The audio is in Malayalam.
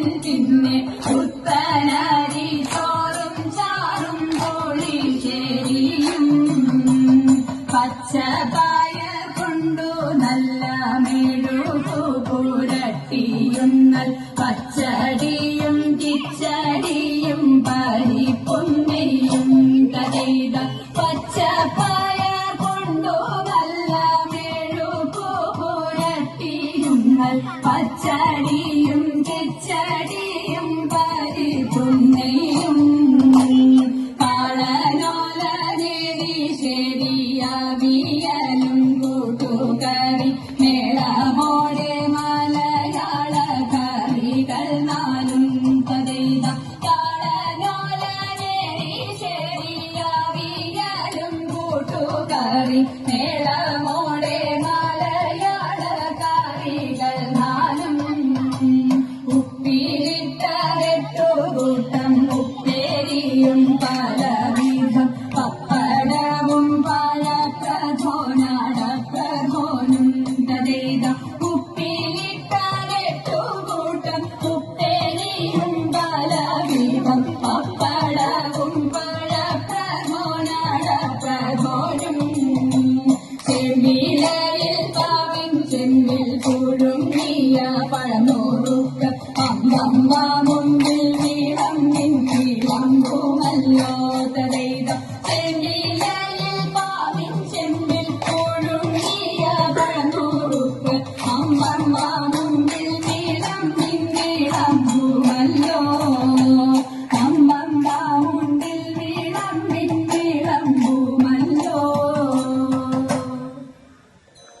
അവൻ പിന്നെ ഉപ്പനാരി ചോറും ചാറും പോളി ശരിയും പച്ചപായ കൊണ്ടു നല്ല മെഴുകു പച്ചടിയും കിച്ചടിയും പരിപ്പൊന്നയും കഥ ഞങ്ങൾ പച്ചടിയും കിച്ചടിയും പരിപുന്നയും കാളനോല നേടി നാലും പതൈത. കാളനോല മേളമോ இருந்தா